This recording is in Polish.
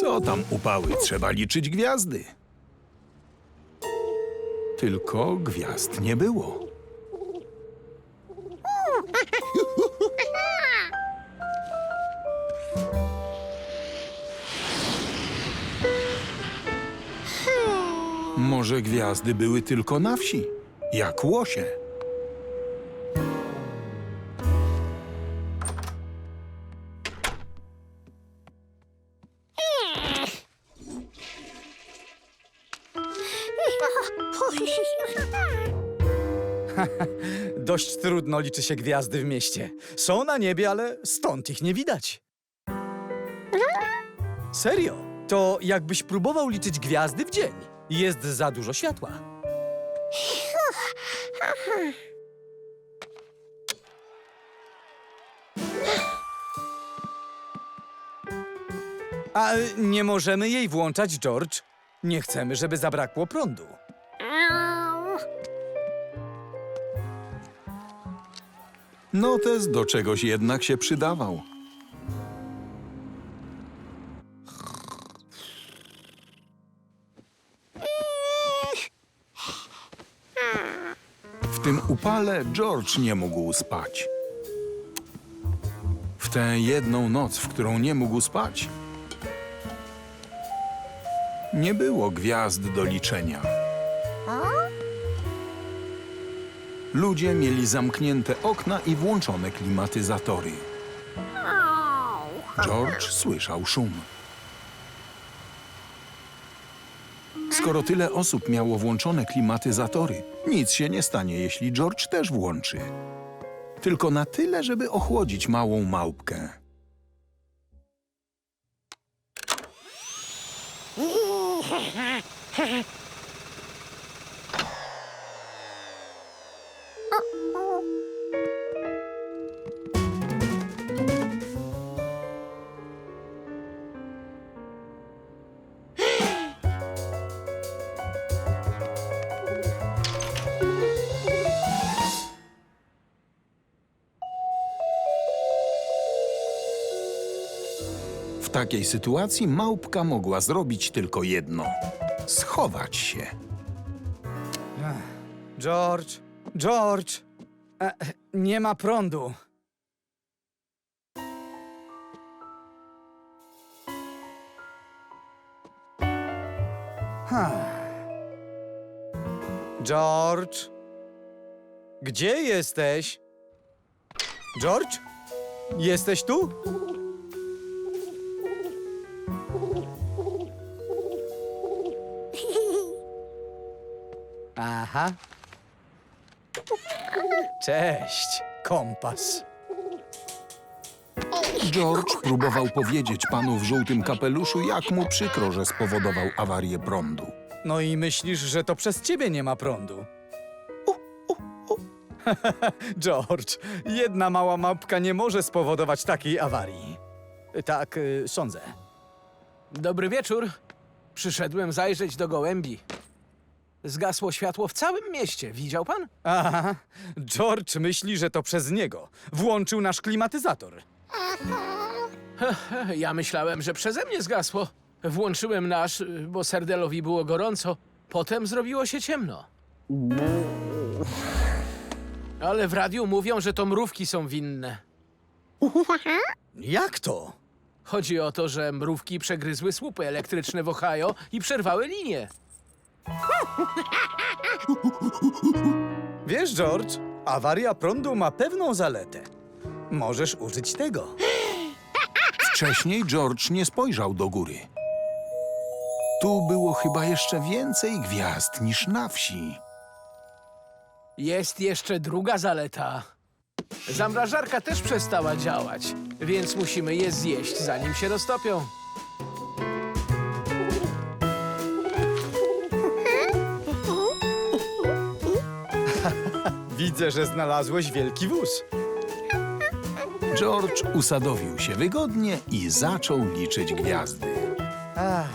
Co tam upały? Trzeba liczyć gwiazdy. Tylko gwiazd nie było. Może gwiazdy były tylko na wsi, jak łosie. Dość trudno liczy się gwiazdy w mieście. Są na niebie, ale stąd ich nie widać. Serio? To jakbyś próbował liczyć gwiazdy w dzień. Jest za dużo światła. A y, nie możemy jej włączać, George. Nie chcemy, żeby zabrakło prądu. Notes do czegoś jednak się przydawał. W tym upale George nie mógł spać. W tę jedną noc, w którą nie mógł spać, nie było gwiazd do liczenia. Ludzie mieli zamknięte okna i włączone klimatyzatory. George słyszał szum. Skoro tyle osób miało włączone klimatyzatory, nic się nie stanie, jeśli George też włączy. Tylko na tyle, żeby ochłodzić małą małpkę. W takiej sytuacji małpka mogła zrobić tylko jedno: schować się. George, George, e, nie ma prądu. Ha. George, gdzie jesteś? George, jesteś tu? Aha. Cześć, kompas. George próbował powiedzieć panu w żółtym kapeluszu, jak mu przykro, że spowodował awarię prądu. No i myślisz, że to przez ciebie nie ma prądu? George, jedna mała małpka nie może spowodować takiej awarii. Tak, y, sądzę. Dobry wieczór. Przyszedłem zajrzeć do gołębi. Zgasło światło w całym mieście. Widział pan? Aha, George myśli, że to przez niego. Włączył nasz klimatyzator. Ja myślałem, że przeze mnie zgasło. Włączyłem nasz, y, bo serdelowi było gorąco. Potem zrobiło się ciemno. Ale w radiu mówią, że to mrówki są winne. Jak to? Chodzi o to, że mrówki przegryzły słupy elektryczne w Ohio i przerwały linię. Wiesz, George, awaria prądu ma pewną zaletę. Możesz użyć tego. Wcześniej George nie spojrzał do góry. Tu było chyba jeszcze więcej gwiazd niż na wsi. Jest jeszcze druga zaleta. Zamrażarka też przestała działać, więc musimy je zjeść, zanim się roztopią. Widzę, że znalazłeś wielki wóz. George usadowił się wygodnie i zaczął liczyć gwiazdy. Ach,